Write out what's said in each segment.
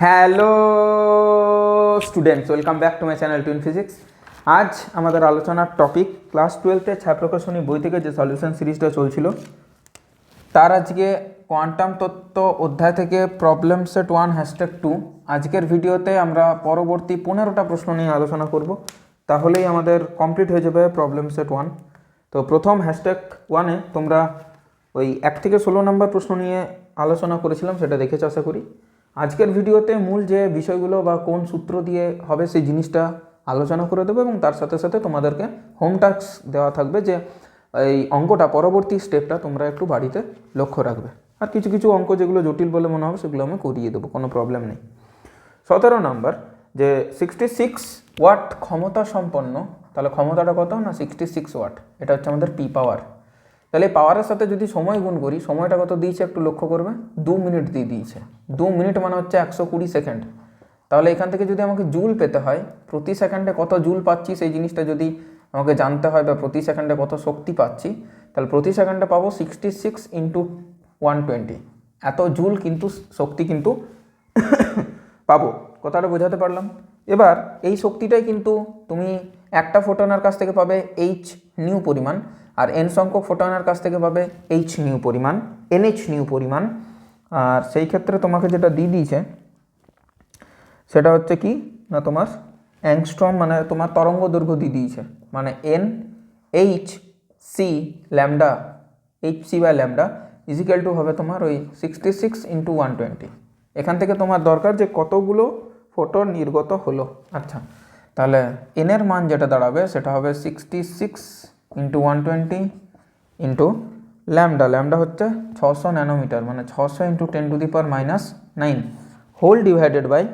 Hello students welcome back to my channel twin physics আজ আমাদের আলোচনার টপিক ক্লাস টুয়েলভে ছাত্রপ্রকাশনী বই থেকে যে সলিউশন সিরিজটা চলছিল, তার আজকে কোয়ান্টাম তত্ত্ব অধ্যায় থেকে problem set one hashtag two আজকের ভিডিওতে আমরা পরবর্তী পনেরোটা প্রশ্ন নিয়ে আলোচনা করব। তাহলেই আমাদের কমপ্লিট হয়ে যাবে প্রবলেম সেট ওয়ান তো প্রথম হ্যাশট্যাগ ওয়ানে তোমরা ওই এক থেকে ষোলো নম্বর প্রশ্ন নিয়ে আলোচনা করেছিলাম, সেটা দেখেছ আশা করি। আজকের ভিডিওতে মূল যে বিষয়গুলো বা কোন সূত্র দিয়ে হবে সেই জিনিসটা আলোচনা করে দেবো এবং তার সাথে সাথে তোমাদেরকে হোম টাস্ক দেওয়া থাকবে যে এই অঙ্কটা, পরবর্তী স্টেপটা তোমরা একটু বাড়িতে লক্ষ্য রাখবে। আর কিছু কিছু অঙ্ক যেগুলো জটিল বলে মনে হবে সেগুলো আমি করিয়ে দেবো, কোনো প্রবলেম নেই। সতেরো নাম্বার যে সিক্সটি সিক্স ওয়াট ক্ষমতা সম্পন্ন, তাহলে ক্ষমতাটা কত? না সিক্সটি সিক্স ওয়াট এটা হচ্ছে আমাদের পি পাওয়ার তাহলে পাওয়ারের সাথে যদি সময় গুণ করি, সময়টা কত দিয়েছে একটু লক্ষ্য করবে? দু মিনিট দিয়ে দিয়েছে। দু মিনিট মানে হচ্ছে একশো কুড়ি সেকেন্ড তাহলে এখান থেকে যদি আমাকে জুল পেতে হয়, প্রতি সেকেন্ডে কত জুল পাচ্ছি সেই জিনিসটা যদি আমাকে জানতে হয় বা প্রতি সেকেন্ডে কত শক্তি পাচ্ছি, তাহলে প্রতি সেকেন্ডে পাবো sixty six into one twenty এত জুল কিন্তু শক্তি কিন্তু পাবো। কথাটা বোঝাতে পারলাম? এবার এই শক্তিটাই কিন্তু তুমি একটা ফোটনের কাছ থেকে পাবে এইচ নিউ পরিমাণ। আর এন সংখ্যক ফোটনের কাছ থেকে পাবে এইচ নিউ পরিমাণ এনএইচ নিউ পরিমাণ। আর সেই ক্ষেত্রে তোমাকে যেটা দিয়ে দিয়েছে, সেটা হচ্ছে কি, না তোমার অ্যাংস্ট্রম মানে তোমার তরঙ্গ দৈর্ঘ্য দিয়ে দিয়েছে। মানে N H C lambda H C by lambda is equal to হবে তোমার ওই sixty six into one twenty এখান থেকে তোমার দরকার যে কতগুলো ফোটন নির্গত হলো। আচ্ছা তাহলে এনের মান যেটা দাঁড়াবে, সেটা হবে sixty six into one twenty into lambda lambda হচ্ছে ছশো ন্যানোমিটার মানে ছশো into ten to the power minus nine whole divided by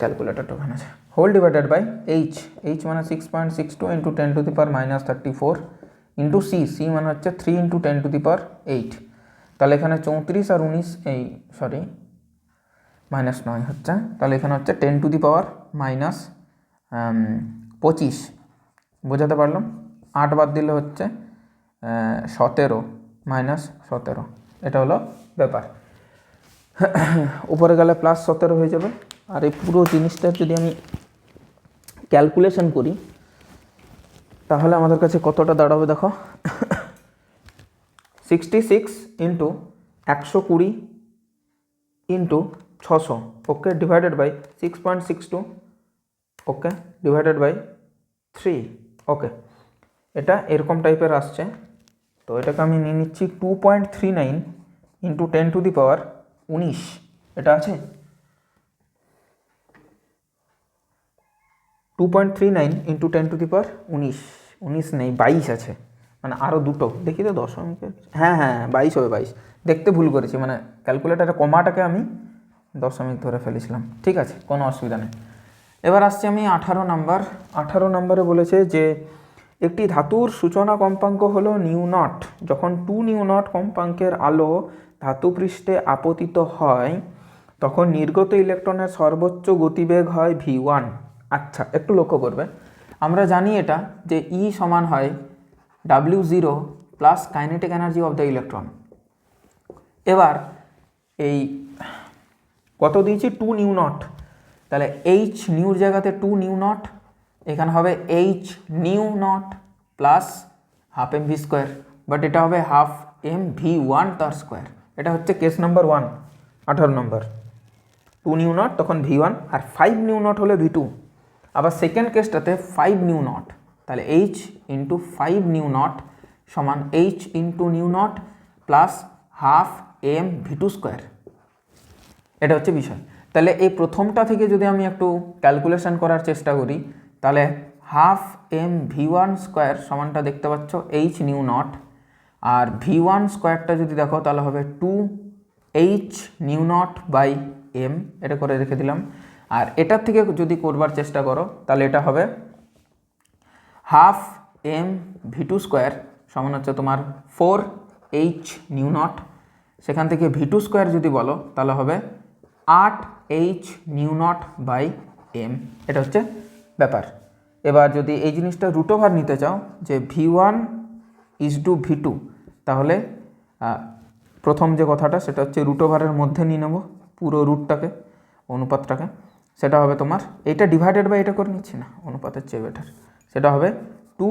ক্যালকুলেটারটা ওখানে আছে। Whole divided by H H মানে six point six two into ten to the power minus thirty four into C C মানে হচ্ছে three into ten to the power eight তাহলে এখানে চৌত্রিশ আর উনিশ, এই সরি মাইনাস নয় হচ্ছে। তাহলে এখানে হচ্ছে ten to the power minus পঁচিশ। বোঝাতে পারলাম? আট বাদ দিলে হচ্ছে সতেরো মাইনাস সতেরো। এটা হলো ব্যাপার। উপরে গেলে প্লাস সতেরো হয়ে যাবে। আর এই পুরো জিনিসটা যদি আমি ক্যালকুলেশন করি, তাহলে আমাদের কাছে কতটা দাঁড়াবে দেখো? সিক্সটি সিক্স ইন্টু একশো কুড়ি ইন্টু ছশো। Okay divided by six point six two okay divided by three okay এটা এরকম টাইপের আসছে। তো এটাকে আমি নিয়ে নিচ্ছি two point three nine into ten to the power উনিশ। এটা আছে? Two point three nine into ten to the power উনিশ। উনিশ নেই, বাইশ আছে। মানে আরও দুটো। দেখি তো দশমিকের হ্যাঁ হ্যাঁ বাইশ হবে, বাইশ। দেখতে ভুল করেছি। মানে ক্যালকুলেটারে কমাটাকে আমি দশমিক ধরে ফেলেছিলাম। ঠিক আছে, কোনো অসুবিধা নেই। এবার আসছি আমি আঠারো নাম্বার। আঠারো নাম্বারে বলেছে যে, একটি ধাতুর সূচনা কম্পাঙ্ক হলো নিউ নট। যখন টু নিউ নট কম্পাঙ্কের আলো ধাতু পৃষ্ঠে আপতিত হয়, তখন নির্গত ইলেকট্রনের সর্বোচ্চ গতিবেগ হয় ভি ওয়ান। আচ্ছা একটু লক্ষ্য করবে। আমরা জানি এটা, যে ই সমান হয় W zero plus kinetic energy of the electron. এবার এই, কত দিয়েছি? Two nu nought. তাহলে এইচ নিউর জায়গাতে টু নিউ নট এখানে হবে H nu nought plus half M V square but এটা হবে হাফ এম ভি ওয়ান তার স্কোয়ার এটা হচ্ছে কেস নাম্বার ওয়ান আঠারো নম্বর টু নিউ নট তখন ভি ওয়ান আর ফাইভ নিউ নট হলে ভি টু আবার সেকেন্ড কেসটাতে ফাইভ নিউ নট তাহলে H into five nu nought সমান H into nu nought plus half M V two square এটা হচ্ছে বিষয়। তাহলে এই প্রথমটা থেকে যদি আমি একটু ক্যালকুলেশন করার চেষ্টা করি, তাহলে half M V one square সমানটা দেখতে পাচ্ছ এইচ নিউ নট আর ভি ওয়ান স্কোয়ারটা যদি দেখো, তাহলে হবে two H nu nought by M এটা করে রেখে দিলাম। আর এটার থেকে যদি করবার চেষ্টা করো, তাহলে এটা হবে half M V two square সমান হচ্ছে তোমার ফোর এইচ নিউ নট সেখান থেকে ভি টু স্কোয়ার যদি বলো, তাহলে হবে আট H nu nought by M এটা হচ্ছে ব্যাপার। এবার যদি এই জিনিসটা রুট ওভার নিতে চাও, যে V one is two V two তাহলে প্রথম যে কথাটা, সেটা হচ্ছে রুট ওভারের মধ্যে নিয়ে নেব পুরো রুটটাকে অনুপাতটাকে। সেটা হবে তোমার, এটা ডিভাইডেড বাই এটা করে নিচ্ছি না, অনুপাতের চেয়ে বেটার সেটা হবে two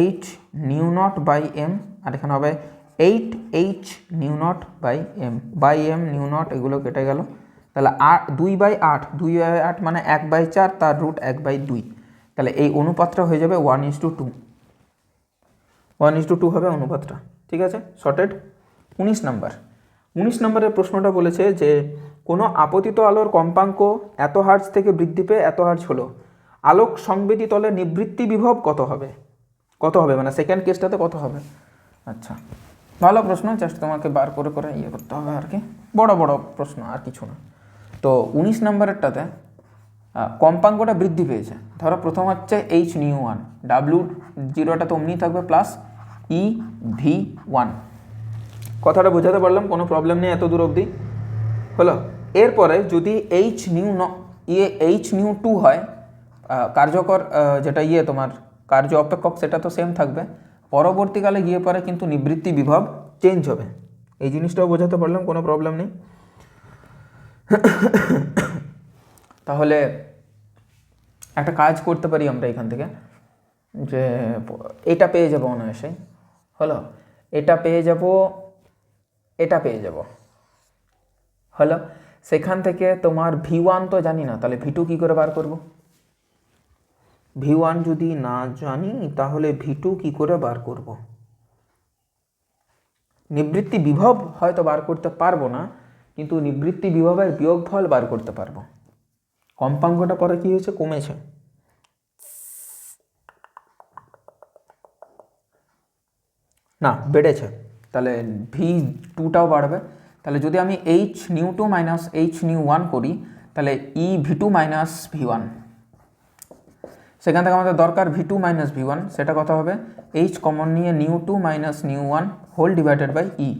H nu nought by M আর এখানে হবে eight H nu nought by M by M nu nought এগুলো কেটে গেল। তাহলে আট, দুই বাই আট, দুই বাই আট মানে এক বাই চার, তার রুট এক বাই দুই। তাহলে এই অনুপাতটা হয়ে যাবে one is to two one is to two হবে অনুপাতটা, ঠিক আছে? শর্টেড উনিশ নাম্বার উনিশ নম্বরের প্রশ্নটা বলেছে যে, কোনো আপতিত আলোর কম্পাঙ্ক এত হার্জ থেকে বৃদ্ধি পেয়ে এত হার্জ হলো? আলোক সংবেদী তলে নিবৃত্তি বিভব কত হবে? কত হবে? মানে সেকেন্ড কেসটাতে কত হবে? আচ্ছা ভালো প্রশ্ন জাস্ট তোমাকে বার করে করে ইয়ে করতে হবে আর কি। বড় বড় প্রশ্ন, আর কিছু না। তো উনিশ নম্বরেরটাতে কম্পাঙ্কটা বৃদ্ধি পেয়েছে। ধরো প্রথম হচ্ছে এইচ নিউ ওয়ান ডাব্লিউ জিরোটা তো অমনি থাকবে প্লাস ই ভি ওয়ান কথাটা বোঝাতে পারলাম, কোনো প্রবলেম নেই এত দূর অবধি। হলো, এরপরে যদি এইচ নিউ ন ইয়ে এইচ নিউ টু হয় কার্যকর যেটা ইয়ে তোমার কার্য অপেক্ষক, সেটা তো সেম থাকবে। পরবর্তীকালে গিয়ে পরে কিন্তু নিবৃত্তি বিভব চেঞ্জ হবে। এই জিনিসটাও বোঝাতে পারলাম, কোনো প্রবলেম নেই। তাহলে একটা কাজ করতে পারি আমরা এখান থেকে, যে এটা পেয়ে যাব অনায়াসে হলো? এটা পেয়ে যাব, এটা পেয়ে যাব, হলো? সেখান থেকে তোমার ভি ওয়ান তো জানি না, তাহলে ভি টু কী করে বার করব? ভি ওয়ান যদি না জানি, তাহলে ভি টু কী করে বার করব? নিবৃত্তি বিভব হয়তো বার করতে পারব না কিন্তু নিবৃত্তি বিভবের বিয়োগফল বার করতে পারব। কম্পাঙ্কটা পরে কি হয়েছে? কমেছে। না, বেড়েছে। তাহলে ভি টুটাও বাড়বে। তাহলে যদি আমি H nu two minus H nu one করি, তাহলে E V two minus V one সেখান থেকে আমাদের দরকার V two minus V one সেটা কথা হবে? এইচ কমন নিয়ে nu two minus nu one whole divided by E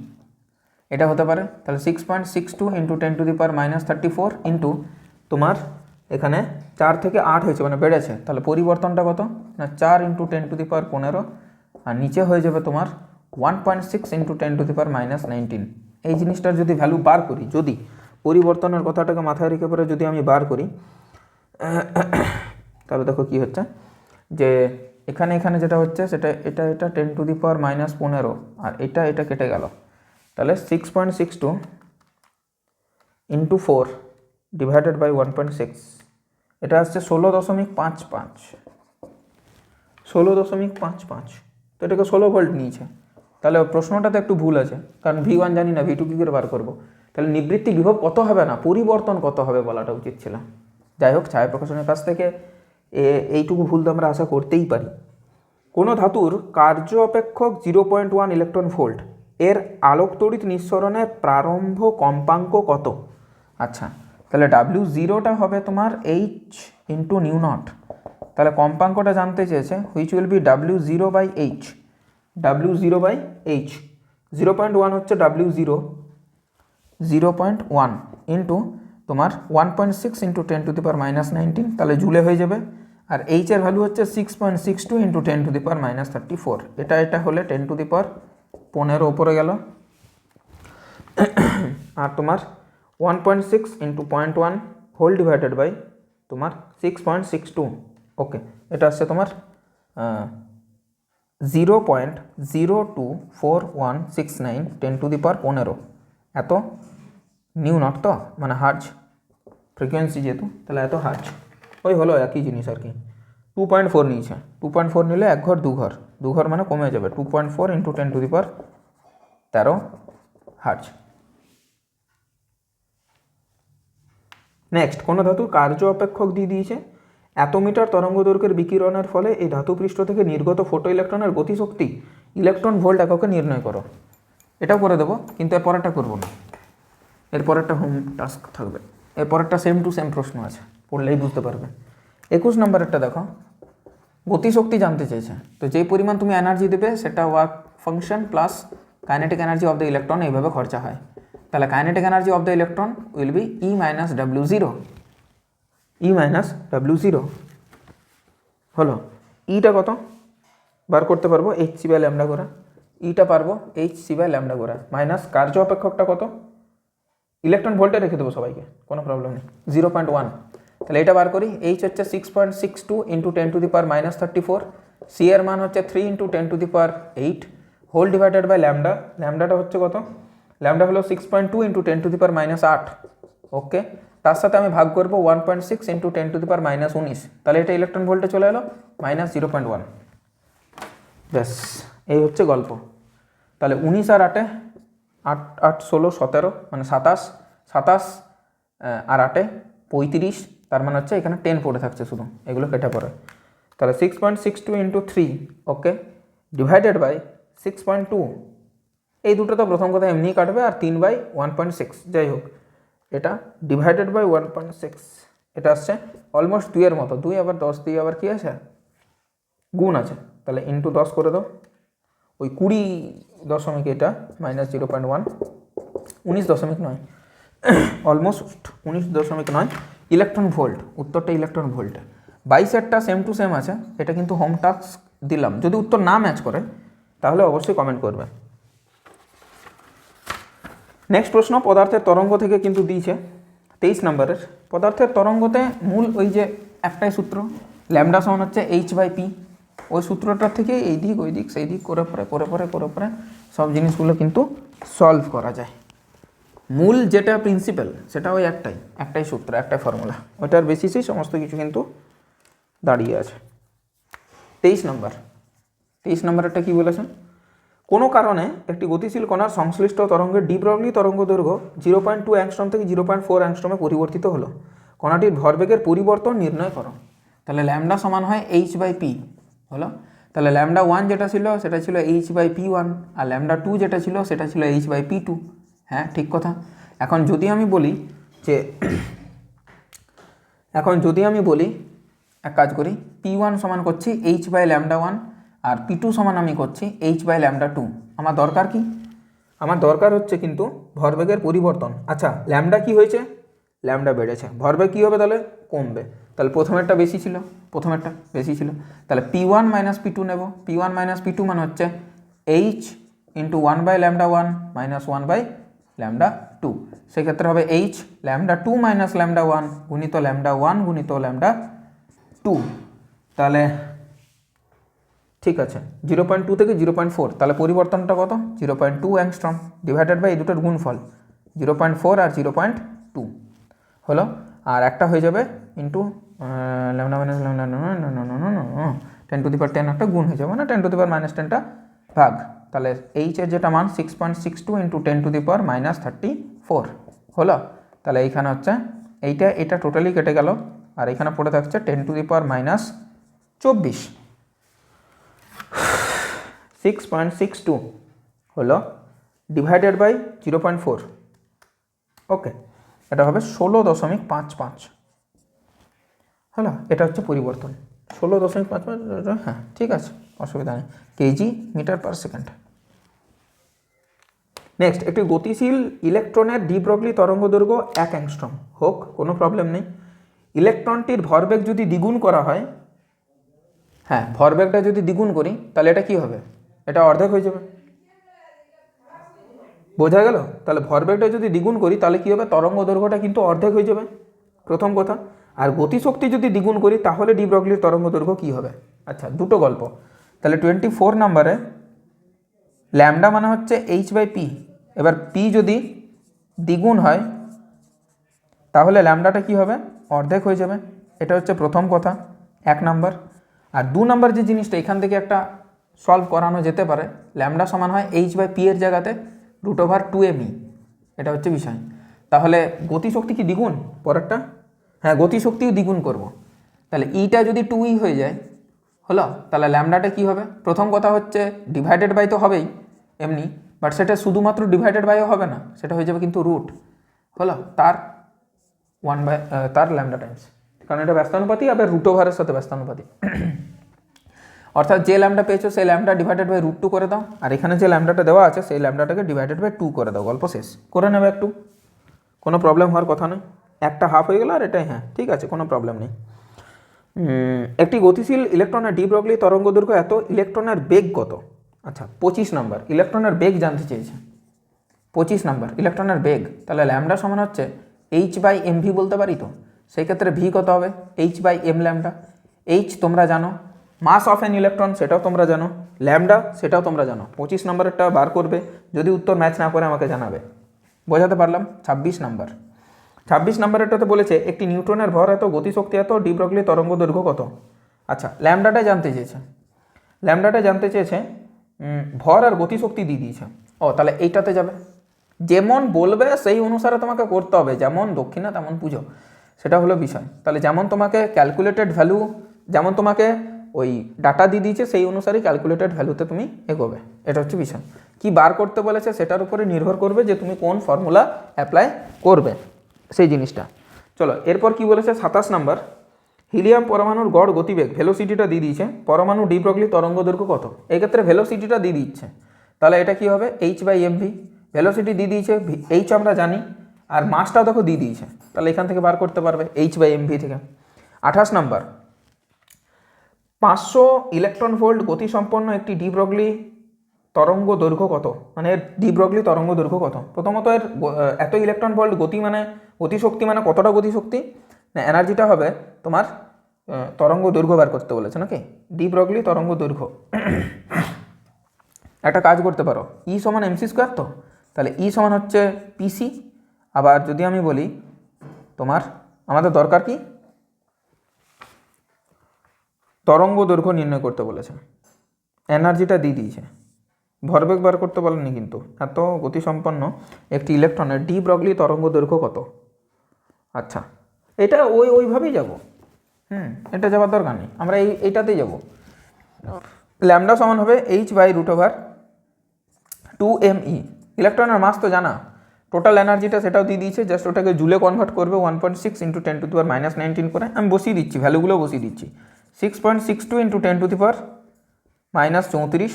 এটা হতে পারে। তাহলে six point six two into ten to the power minus thirty four into তোমার এখানে চার থেকে আট হয়েছে মানে বেড়েছে। তাহলে পরিবর্তনটা কত? না, চার into ten to the power পনেরো, আর নিচে হয়ে যাবে তোমার one point six into ten to the power minus nineteen এই জিনিসটার যদি ভ্যালু বার করি, যদি পরিবর্তনের কথাটাকে মাথায় রেখে পরে যদি আমি বার করি, তাহলে দেখো কি হচ্ছে? যে এখানে এখানে যেটা হচ্ছে, সেটা এটা এটা ten to the power minus পনেরো, আর এটা এটা কেটে গেল। তাহলে six point six two into four divided by one point six এটা আসছে ষোলো দশমিক পাঁচ পাঁচ। ষোলো দশমিক পাঁচ পাঁচ, তো এটাকে ষোলো ভোল্ট নিয়েছে। তাহলে প্রশ্নটাতে একটু ভুল আছে, কারণ ভি ওয়ান জানি না ভি টু কী করে বার করব? তাহলে নিবৃত্তি বিভব কত হবে না? পরিবর্তন কত হবে বলাটা উচিত ছিল। যাই হোক, ছায়া প্রকাশনের কাছ থেকে এ- এইটুকু ভুল তো আমরা আশা করতেই পারি। কোনো ধাতুর কার্য অপেক্ষক zero point one electron volt এর আলোক তড়িৎ নিঃসরণের প্রারম্ভ কম্পাঙ্ক কত? আচ্ছা তাহলে ডাব্লিউ জিরোটা হবে তোমার এইচ ইন্টু নিউ নট তাহলে কম্পাঙ্কটা জানতে চেয়েছে which will be W zero by H W zero by H zero point one হচ্ছে W zero zero point one into তোমার one point six into ten to the power minus nineteen তাহলে জুলে হয়ে যাবে। আর এইচের ভ্যালু হচ্ছে six point six two into ten to the power minus thirty four এটা এটা হলে টেন টু দি পাওয়ার পনেরো ওপরে গেল। আর তোমার one point six into point one whole divided by তোমার six point six two okay এটা আসছে তোমার zero point zero two four one six nine ten to the power পনেরো। এত নিউ নট তো? মানে হার্জ। ফ্রিকোয়েন্সি যেহেতু, তাহলে এত হার্জ। ওই হলো একই জিনিস আর কি। টু পয়েন্ট ফোর নিয়েছে টু পয়েন্ট ফোর নিলে এক ঘর, দু ঘর। দু মানে কমে যাবে। Two point four into ten to the power তেরো হার্জ নেক্সট কোনো ধাতুর কার্য অপেক্ষক দিয়ে দিয়েছে? এত মিটার তরঙ্গ দৈর্ঘ্যের বিকিরণের ফলে এই ধাতু পৃষ্ঠ থেকে নির্গত ফোটো ইলেকট্রনের গতিশক্তি ইলেকট্রন ভোল্ট এককে নির্ণয় করো। এটাও করে দেবো, কিন্তু এর পরেরটা করব না। এর পরেরটা হোম টাস্ক থাকবে। এর পরেরটা সেম টু সেম প্রশ্ন আছে, পড়লেই বুঝতে পারবে। একুশ নম্বরেরটা দেখো। গতিশক্তি জানতে চেয়েছে। তো যেই পরিমাণ তুমি এনার্জি দেবে, সেটা work function plus kinetic energy of the electron এইভাবে খরচা হয়। তাহলে kinetic energy of the electron will be E minus W zero E minus W zero হলো ইটা কত? বার করতে পারব এইচ সি বাই ল্যামডা করে। ইটা পারব এইচ সি বাই ল্যামডা করে। মাইনাস কার্য অপেক্ষকটা কত? ইলেকট্রন ভোল্টে রেখে দেবো সবাইকে, কোনো প্রবলেম নেই। জিরো পয়েন্ট ওয়ান তাহলে এটা বার করি এইচ হচ্ছে six point six two into ten to the power minus thirty four C এর মান হচ্ছে three into ten to the power eight whole divided by lambda ল্যামডাটা হচ্ছে কত? ল্যামডা হলো six point two into ten to the power minus আট okay তার সাথে আমি ভাগ করব one point six into ten to the power minus উনিশ, তাহলে এটা ইলেকট্রন ভোল্টে চলে এলো মাইনাস জিরো পয়েন্ট ওয়ান ব্যাস, এই হচ্ছে গল্প। তাহলে উনিশ আর আটে, আট আট, ষোলো, সতেরো মানে সাতাশ সাতাশ আর আটে পঁয়ত্রিশ তার মানে হচ্ছে এখানে টেন পড়ে থাকছে শুধু, এগুলো কেটে পড়ে। তাহলে six point six two into three okay divided by six point two এই দুটো তো প্রথম কথা এমনিই কাটবে আর তিন বাই ওয়ান পয়েন্ট সিক্স যাই হোক, এটা divided by one point six এটা আসছে অলমোস্ট দুইয়ের মতো, দুই আবার দশ দিয়ে আবার কী আছে? গুণ আছে, তাহলে ইন্টু দশ করে দাও। ওই কুড়ি দশমিক এটা মাইনাস জিরো পয়েন্ট ওয়ান উনিশ দশমিক নয় অলমোস্ট উনিশ দশমিক নয় ইলেকট্রন ভোল্ট উত্তরটা ইলেকট্রন ভোল্ট বাইশেরটা সেম টু সেম আছে, এটা কিন্তু হোম টাস্ক দিলাম। যদি উত্তর না ম্যাচ করে, তাহলে অবশ্যই কমেন্ট করবে। নেক্সট প্রশ্ন, পদার্থের তরঙ্গ থেকে কিন্তু দিয়েছে, তেইশ নম্বরের। পদার্থের তরঙ্গতে মূল ওই যে একটাই সূত্র ল্যামডা সমান হচ্ছে এইচ বাই পি ওই সূত্রটার থেকে এই দিক ওই দিক সেই দিক করে পরে করে পরে করে পরে সব জিনিসগুলো কিন্তু সলভ করা যায়। মূল যেটা প্রিন্সিপাল সেটা ওই একটাই একটাই সূত্র, একটাই ফর্মুলা ওইটার বেসিসেই সমস্ত কিছু কিন্তু দাঁড়িয়ে আছে। তেইশ নম্বর। তেইশ নম্বরটা কি বলেছেন? কোনো কারণে একটি গতিশীল কণার সংশ্লিষ্ট তরঙ্গের ডি ব্রগলি তরঙ্গ দৈর্ঘ্য জিরো পয়েন্ট টু অ্যাংস্ট্রম থেকে জিরো পয়েন্ট ফোর অ্যাংস্ট্রমে পরিবর্তিত হলো। কণাটির ভরবেগের পরিবর্তন নির্ণয় করো। তাহলে ল্যামডা সমান হয় এইচ বাই পি হলো? তাহলে ল্যামডা ওয়ান যেটা ছিল, সেটা ছিল এইচ বাই পি ওয়ান আর ল্যামডা টু যেটা ছিল, সেটা ছিল এইচ বাই পি টু হ্যাঁ ঠিক কথা। এখন যদি আমি বলি যে, এখন যদি আমি বলি, এক কাজ করি, পি ওয়ান সমান করছি এইচ বাই ল্যামডা ওয়ান আর পি টু সমান আমি করছি এইচ বাই ল্যামডা টু। আমার দরকার কি? আমার দরকার হচ্ছে কিন্তু ভরবেগের পরিবর্তন। আচ্ছা ল্যামডা কি হয়েছে? ল্যামডা বেড়েছে। ভরবেগ কী হবে তাহলে? কমবে। তাহলে প্রথমেরটা বেশি ছিল, প্রথমেরটা বেশি ছিল। তাহলে P one minus P two নেব। P one minus P two মানে হচ্ছে H into one by lambda one minus one by lambda two সেক্ষেত্রে হবে H lambda two minus lambda one গুণিত ল্যামডা ওয়ান গুণিত ল্যামডা টু তাহলে ঠিক আছে জিরো পয়েন্ট টু থেকে জিরো পয়েন্ট ফোর তাহলে পরিবর্তনটা কত zero point two angstrom divided by এই দুটোর গুণফল জিরো পয়েন্ট ফোর আর জিরো পয়েন্ট টু হলো আর একটা হয়ে যাবে into lambda minus lambda ten to the power ten একটা গুণ হয়ে যাবে মানে ten to the power minus টেনটা ভাগ তাহলে এইচের যেটা মান six point six two into ten to the power minus thirty four হলো? তাহলে এইখানে হচ্ছে, এইটা, এটা টোটালি কেটে গেল, আর এখানে পড়ে থাকছে ten to the power minus চব্বিশ। সিক্স পয়েন্ট সিক্স টু হলো divided by zero point four okay এটা হবে ষোলো দশমিক পাঁচ পাঁচ। হলো, এটা হচ্ছে পরিবর্তন। ষোলো দশমিক পাঁচ পাঁচ হ্যাঁ ঠিক আছে, অসুবিধা নেই। KG meter per second. Next একটি গতিশীল ইলেকট্রনের ডিব্রগলি তরঙ্গ দৈর্ঘ্য এক অ্যাংস্ট্রম হোক, কোনো প্রবলেম নেই। ইলেকট্রনটির ভরবেগ যদি দ্বিগুণ করা হয় হ্যাঁ ভরবেগটা যদি দ্বিগুণ করি, তাহলে এটা কি হবে? এটা অর্ধেক হয়ে যাবে। বোঝা গেল? তাহলে ভরবেগটা যদি দ্বিগুণ করি, তাহলে কী হবে? তরঙ্গ দৈর্ঘ্যটা কিন্তু অর্ধেক হয়ে যাবে। প্রথম কথা। আর গতিশক্তি যদি দ্বিগুণ করি, তাহলে ডি ব্রগলির তরঙ্গ দৈর্ঘ্য কী হবে? আচ্ছা দুটো গল্প। তাহলে টোয়েন্টি ফোর নাম্বারে ল্যামডা মানে হচ্ছে এইচ বাই পি এবার পি যদি দ্বিগুণ হয়, তাহলে ল্যামডাটা কী হবে? অর্ধেক হয়ে যাবে। এটা হচ্ছে প্রথম কথা, এক নাম্বার। আর দু নাম্বার যে জিনিসটা, এখান থেকে একটা সলভ করানো যেতে পারে। ল্যামডা সমান হয় এইচ বাই পি এর জায়গাতে root over two M E এটা হচ্ছে বিষয়। তাহলে গতিশক্তি কি দ্বিগুণ পরেরটা? হ্যাঁ গতিশক্তিও দ্বিগুণ করব। তাহলে ইটা যদি টু ই হয়ে যায়, হলো? তাহলে ল্যামডাটা কি হবে? প্রথম কথা হচ্ছে ডিভাইডেড বাই তো হবেই। এমনি বাট সেটা শুধুমাত্র ডিভাইডেড বাইও হবে না, সেটা হয়ে যাবে কিন্তু রুট হলো তার ওয়ান বাই তার ল্যামডা টাইমস কারণ এটা ব্যস্তানুপাতি আবার রুট ওভারের সাথে ব্যস্তানুপাতি অর্থাৎ যে ল্যামডা পেয়েছ, সেই lambda divided by root two করে দাও, আর এখানে যে ল্যামডাটা দেওয়া আছে, সেই ল্যামডাটাকে ডিভাইডেড বাই টু করে দাও, গল্প শেষ। করে নেবে একটু, কোনো প্রবলেম হওয়ার কথা নয়। একটা হাফ হয়ে গেল আর এটাই হ্যাঁ ঠিক আছে, কোনো প্রবলেম নেই। একটি গতিশীল ইলেকট্রনের ডি ব্রগলি তরঙ্গ দৈর্ঘ্য এত ইলেকট্রনের বেগ কত? আচ্ছা পঁচিশ নম্বর ইলেকট্রনের বেগ জানতে চেয়েছে। পঁচিশ নম্বর ইলেকট্রনের বেগ, তাহলে ল্যামডা সমান হচ্ছে এইচ বাই এম ভি বলতে পারি তো? সেই ক্ষেত্রে ভি কত হবে? H by M lambda H তোমরা জানো মাস অফ অ্যান ইলেকট্রন সেটাও তোমরা জানো ল্যামডা সেটাও তোমরা জানো। পঁচিশ নম্বরেরটা বার করবে, যদি উত্তর ম্যাচ না করে আমাকে জানাবে। বোঝাতে পারলাম? ছাব্বিশ নম্বর। ছাব্বিশ নম্বরেরটাতে বলেছে, একটি নিউট্রনের ভর এত গতিশক্তি এত ডিব্রগলি তরঙ্গ দৈর্ঘ্য কত? আচ্ছা ল্যামডাটা জানতে চেয়েছে। ল্যামডাটা জানতে চেয়েছে ভর আর গতিশক্তি দিয়ে দিয়েছে। ও, তাহলে এইটাতে যাবে। যেমন বলবে, সেই অনুসারে তোমাকে করতে হবে। যেমন দক্ষিণা, তেমন পুজো। সেটা হলো বিষয়। তাহলে যেমন তোমাকে ক্যালকুলেটেড ভ্যালু যেমন তোমাকে ওই ডাটা দিয়ে দিয়েছে, সেই অনুসারে ক্যালকুলেটেড ভ্যালুতে তুমি এগোবে। এটা হচ্ছে বিষয়। কি বার করতে বলেছে, সেটার উপরে নির্ভর করবে যে তুমি কোন ফর্মুলা অ্যাপ্লাই করবে। সেই জিনিসটা। চলো, এরপর কি বলেছে? সাতাশ নাম্বার হিলিয়াম পরমাণুর গড় গতিবেগ, ভেলোসিটিটা দিয়ে দিয়েছে। পরমাণু ডিব্রগলি তরঙ্গ দৈর্ঘ্য কত? এক্ষেত্রে ভেলোসিটিটা দিয়ে দিচ্ছে। তাহলে এটা কি হবে? H by M V velocity দিয়ে দিয়েছে এইচ আমরা জানি, আর মাসটাও দেখো দিয়ে দিয়েছে। তাহলে এখান থেকে বার করতে পারবে এইচ বাই এম ভি থেকে। আঠাশ নাম্বার। পাঁচশো ইলেকট্রন ভোল্ট গতিসম্পন্ন একটি ডিব্রগলি তরঙ্গ দৈর্ঘ্য কত? মানে এর ডিব্রগলি তরঙ্গ দৈর্ঘ্য কত? প্রথমত এর এত ইলেকট্রন ভোল্ট গতি মানে গতিশক্তি মানে কতটা গতিশক্তি? না এনার্জিটা হবে তোমার তরঙ্গ দৈর্ঘ্য বার করতে বলেছে নাকি? ডিব্রগলি তরঙ্গ দৈর্ঘ্য। একটা কাজ করতে পারো। ই সমান এমসি স্কোয়ার তো? তাহলে ই সমান হচ্ছে পিসি আবার যদি আমি বলি, তোমার, আমাদের দরকার কি? তরঙ্গ দৈর্ঘ্য নির্ণয় করতে বলেছে। এনার্জিটা দিয়ে দিয়েছে। ভরবেগ বার করতে বলেনি কিন্তু। এত গতিসম্পন্ন একটি ইলেকট্রনের ডি ব্রগলি তরঙ্গ দৈর্ঘ্য কত? আচ্ছা এটা ওই ওইভাবেই যাব। হুম, এটা যাওয়ার দরকার নেই। আমরা এই, এইটাতেই যাব। ল্যামডা সমান হবে H by root over two M E ইলেকট্রনের মাস তো জানা। টোটাল এনার্জিটা সেটাও দিয়ে দিয়েছে। জাস্ট ওটাকে জুলে কনভার্ট করবে one point six into ten to the power minus nineteen করে। আমি বসিয়ে দিচ্ছি ভ্যালুগুলো বসিয়ে দিচ্ছি। Six point six two into ten to the power minus চৌত্রিশ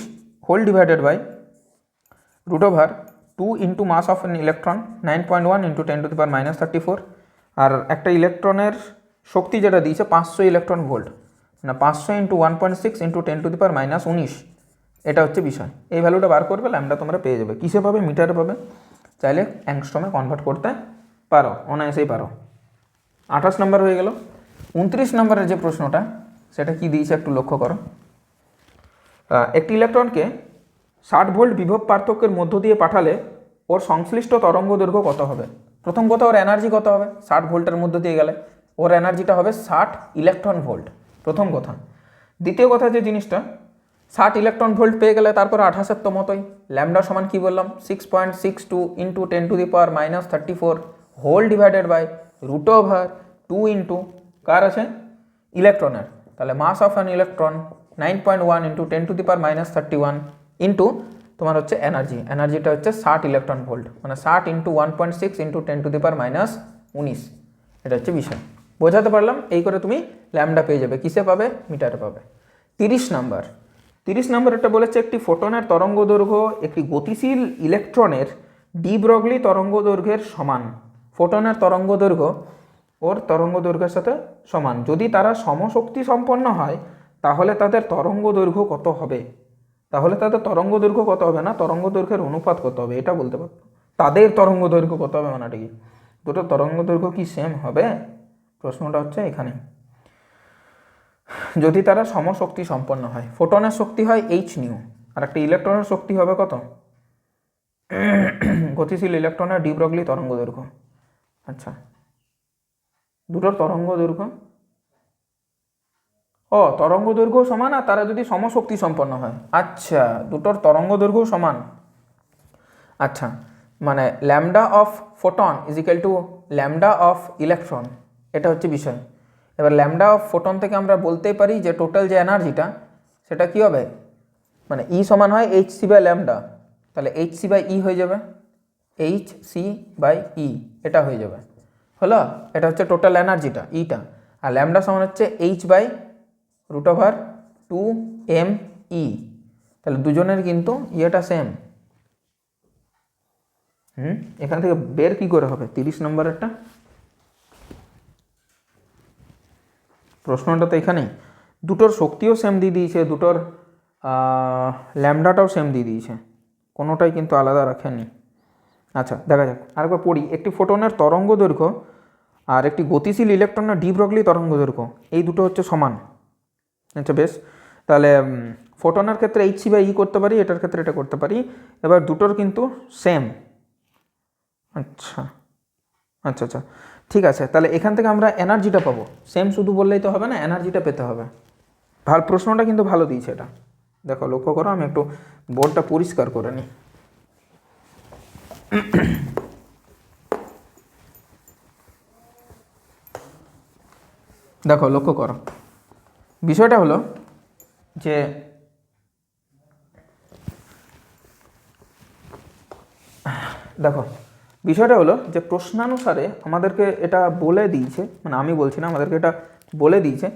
whole divided by root over two into mass of an electron nine point one into ten to the power minus thirty four আর একটা ইলেকট্রনের শক্তি যেটা দিয়েছে পাঁচশো electron volt মানে পাঁচশো into one point six into ten to the power minus উনিশ। এটা হচ্ছে বিষয়। এই ভ্যালুটা বার করবে ল্যামডা তোমরা পেয়ে যাবে। কিসে পাবে? মিটারে পাবে। চাইলে অ্যাংস্ট্রমে কনভার্ট করতে পারো, অনায়াসেই পারো। আঠাশ নম্বর হয়ে গেল। উনত্রিশ নম্বরের যে প্রশ্নটা, সেটা কি দিয়েছে একটু লক্ষ্য করো। একটি ইলেকট্রনকে ষাট ভোল্ট বিভব পার্থক্যের মধ্য দিয়ে পাঠালে ওর সংশ্লিষ্ট তরঙ্গ দৈর্ঘ্য কত হবে? প্রথম কথা ওর এনার্জি কত হবে? ষাট ভোল্টের মধ্য দিয়ে গেলে। ওর এনার্জিটা হবে ষাট ইলেকট্রন ভোল্ট প্রথম কথা। দ্বিতীয় কথা যে জিনিসটা, ষাট ইলেকট্রন ভোল্ট পেয়ে গেলে তারপর আঠাশের তো মতোই। ল্যামডা সমান কি বললাম? Six point six two into ten to the power minus thirty four whole divided by root over two into কার আছে? ইলেকট্রনের তাহলে mass of an electron nine point one into ten to the power minus thirty one into তোমার হচ্ছে energy এনার্জিটা হচ্ছে ষাট electron volt মানে ষাট into one point six into ten to the power minus উনিশ। এটা হচ্ছে বিষয়। বোঝাতে পারলাম, এই করে তুমি ল্যামডা পেয়ে যাবে। কিসে পাবে? মিটারে পাবে। তিরিশ নাম্বার। তিরিশ নম্বর এটা বলেছে, একটি ফোটনের তরঙ্গ দৈর্ঘ্য একটি গতিশীল ইলেকট্রনের ডিব্রগলি তরঙ্গ দৈর্ঘ্যের সমান। ফোটনের তরঙ্গ দৈর্ঘ্য ওর তরঙ্গ দৈর্ঘ্যের সাথে সমান। যদি তারা সমশক্তি সম্পন্ন হয়, তাহলে তাদের তরঙ্গ দৈর্ঘ্য কত হবে? তাহলে তাদের তরঙ্গ দৈর্ঘ্য কত হবে না? তরঙ্গ দৈর্ঘ্যের অনুপাত কত হবে? এটা বলতে পারতো তাদের তরঙ্গ দৈর্ঘ্য কত হবে মানাটা কি? দুটো তরঙ্গ দৈর্ঘ্য কি সেম হবে? প্রশ্নটা হচ্ছে এখানে। যদি তারা সমশক্তি সম্পন্ন হয়, ফোটনের শক্তি হয় এইচ নিউ আর একটা ইলেকট্রনের শক্তি হবে কত? গতিশীল ইলেকট্রনের ডিব্রগলি তরঙ্গ দৈর্ঘ্য। আচ্ছা দুটোর তরঙ্গ দৈর্ঘ্য? ও, তরঙ্গ দৈর্ঘ্য সমান, আর তারা যদি সমশক্তি সম্পন্ন হয়। আচ্ছা দুটোর তরঙ্গ দৈর্ঘ্য সমান। আচ্ছা মানে lambda of photon is equal to lambda of electron. এটা হচ্ছে বিষয়। এবার ল্যামডা অফ ফোটন থেকে আমরা বলতেই পারি যে টোটাল যে এনার্জিটা, সেটা কি হবে? মানে ই সমান হয় এইচ সি বাই ল্যামডা। তাহলে এইচ সি বাই ই হয়ে যাবে। এইচ সি বাই ই এটা হয়ে যাবে। হলো? এটা হচ্ছে টোটাল এনার্জিটা ইটা আর ল্যামডা সমান হচ্ছে H by root over two M E তাহলে দুজনের কিন্তু ইয়েটা সেম হুম? এখান থেকে বের কি করে হবে? তিরিশ নম্বরেরটা? প্রশ্নটা তো এখানেই। দুটোর শক্তিও সেম দিয়ে দিয়েছে, দুটোর ল্যামডাটাও সেম দিয়ে দিয়েছে। কোনোটাই কিন্তু আলাদা রাখেনি আচ্ছা দেখা যাক। আরেকবার পড়ি। একটি ফোটনের তরঙ্গ দৈর্ঘ্য আর একটি গতিশীল ইলেকট্রনের ডি ব্রগলি তরঙ্গ দৈর্ঘ্য, এই দুটো হচ্ছে সমান। আচ্ছা বেশ। তাহলে ফোটনের ক্ষেত্রে এইচ সি বা ই করতে পারি, এটার ক্ষেত্রে এটা করতে পারি। এবার দুটোর কিন্তু সেম আচ্ছা। আচ্ছা আচ্ছা। ঠিক আছে, তাহলে এখান থেকে আমরা এনার্জিটা পাবো। সেম শুধু বললেই তো হবে না এনার্জিটা পেতে হবে। ভালো প্রশ্নটা কিন্তু ভালো দিয়েছে এটা। দেখো, লক্ষ্য করো, আমি একটু বোর্ডটা পরিষ্কার করে নিই। দেখো, লক্ষ্য করো। বিষয়টা হলো যে দেখো বিষয়টা হলো যে প্রশ্নানুসারে আমাদেরকে এটা বলে দিয়েছে মানে আমি বলছি না, আমাদেরকে এটা বলে দিয়েছে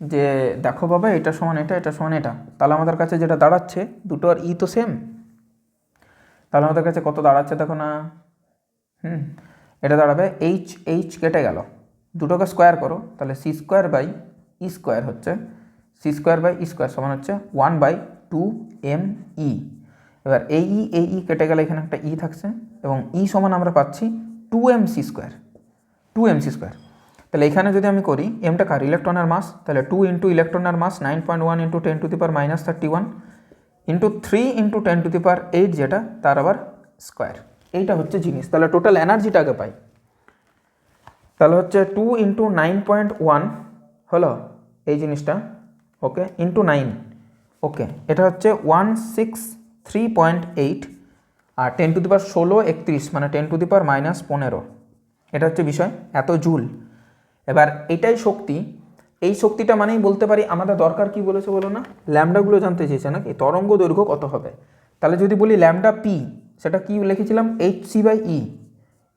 যে, দেখো বাবা, এটা সমান এটা এটা সমান এটা। তাহলে আমাদের কাছে যেটা দাঁড়াচ্ছে, দুটো আর ই তো সেম তাহলে আমাদের কাছে কত দাঁড়াচ্ছে দেখো না, হুম, এটা দাঁড়াবে এইচ এইচ কেটে গেল। দুটোকে স্কোয়ার করো, তাহলে C square by E square হচ্ছে C square by E square সমান হচ্ছে one by two M E এবার এই ই এই ই কেটে গেলে এখানে একটা ই থাকছে এবং ই সমান আমরা পাচ্ছি two M C square two M C square তাহলে এখানে যদি আমি করি এমটা কার? ইলেকট্রনের মাস তাহলে টু ইন্টু ইলেকট্রনের mass nine point one into ten to the power minus thirty one into three into ten to the power eight যেটা তার আবার স্কোয়ার এইটা হচ্ছে জিনিস। তাহলে টোটাল এনার্জিটা আগে পাই। তাহলে হচ্ছে two into nine point one হলো এই জিনিসটা। ওকে ইন্টু নাইন ওকে এটা হচ্ছে one six three point eight R ten to the power ষোলো, একত্রিশ মানে ten to the power minus পনেরো। এটা হচ্ছে বিষয়, এত জুল। এবার এটাই শক্তি, এই শক্তিটা মানেই বলতে পারি আমাদের দরকার কি বলেছে বলো না? ল্যামডাগুলো জানতে চেয়েছে নাকি? তরঙ্গ দৈর্ঘ্য কত হবে? তাহলে যদি বলি ল্যামডা পি সেটা কি লিখেছিলাম? H C by E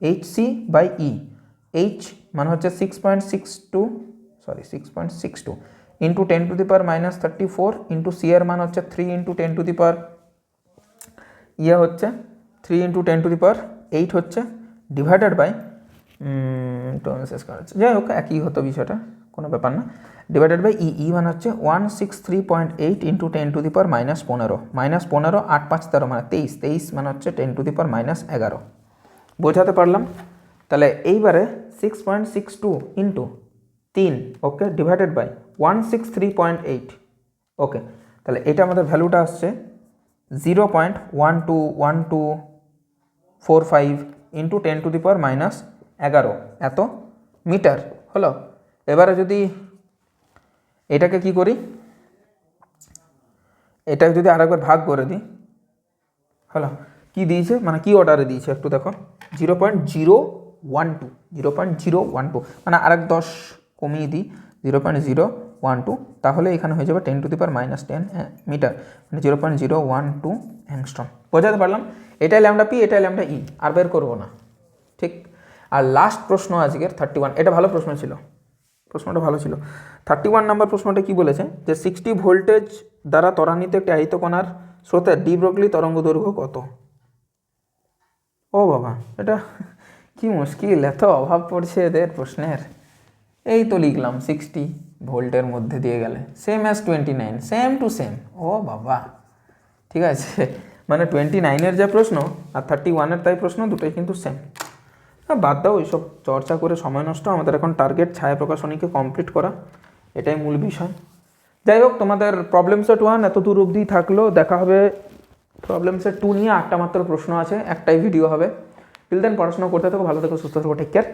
H C by E H মানে হচ্ছে six point six two sorry six point six two into ten to the power minus thirty four into C এর মান হচ্ছে three into ten to the power ইয়ে হচ্ছে three into ten to the power eight হচ্ছে divided by শেষ করা হচ্ছে। যাই হোক, একই হতো বিষয়টা, কোনো ব্যাপার না। ডিভাইডেড বাই ই ই মানে হচ্ছে one six three point eight into ten to the power minus পনেরো। মাইনাস পনেরো, আট, পাঁচ, তেরো মানে তেইশ। তেইশ মানে হচ্ছে ten to the power minus এগারো। বোঝাতে পারলাম? তাহলে এইবারে six point six two into তিন, okay divided by one six three point eight okay, তাহলে এটা আমাদের ভ্যালুটা আসছে zero point one two one two four five into ten to the power minus এগারো। এত মিটার, হলো? এবারে যদি এটাকে কি করি? এটাকে যদি আরেকবার ভাগ করে দিই, হলো? কি দিয়েছে? মানে কি অর্ডারে দিয়েছে? একটু দেখো। Zero point zero one two zero point zero one two মানে আরেক দশ কমিয়ে দিই zero point zero one two তাহলে এখানে হয়ে যাবে ten to the power minus ten meter মানে zero point zero one two angstrom বোঝাতে পারলাম? এটাই ল্যামডা পি এটাই ল্যামডা ই আর বের করব না। ঠিক? আর লাস্ট প্রশ্ন আজকের থার্টি ওয়ান এটা ভালো প্রশ্ন ছিল। প্রশ্নটা ভালো ছিল। থার্টি ওয়ান নাম্বার প্রশ্নটা কি বলেছে? যে সিক্সটি ভোল্টেজ দ্বারা ত্বরান্বিত একটি আহিত কণার স্রোতের ডি ব্রগলি তরঙ্গ দৈর্ঘ্য কত? ও বাবা, এটা কি মুশকিল, এত অভাব পড়ছে এদের প্রশ্নের। এই তো লিখলাম সিক্সটি ভোল্টের মধ্যে দিয়ে গেলে। Same as twenty nine same to same ও বাবা। ঠিক আছে? মানে টোয়েন্টি নাইনের যা প্রশ্ন আর থার্টি ওয়ানের তাই প্রশ্ন, দুটোই কিন্তু সেম বাদ দাও, এইসব চর্চা করে সময় নষ্ট। আমাদের এখন টার্গেট ছায়া প্রকাশনীকে কমপ্লিট করা, এটাই মূল বিষয়। যাই হোক, তোমাদের প্রবলেম সেট ওয়ান এত দূর অবধি থাকল। দেখা হবে প্রবলেম সেট টু নিয়ে। আটটা মাত্র প্রশ্ন আছে, একটাই ভিডিও হবে। টিল দেন পড়াশোনা করতে থাকো, ভালো থেকো, সুস্থ থাকো টেক কেয়ার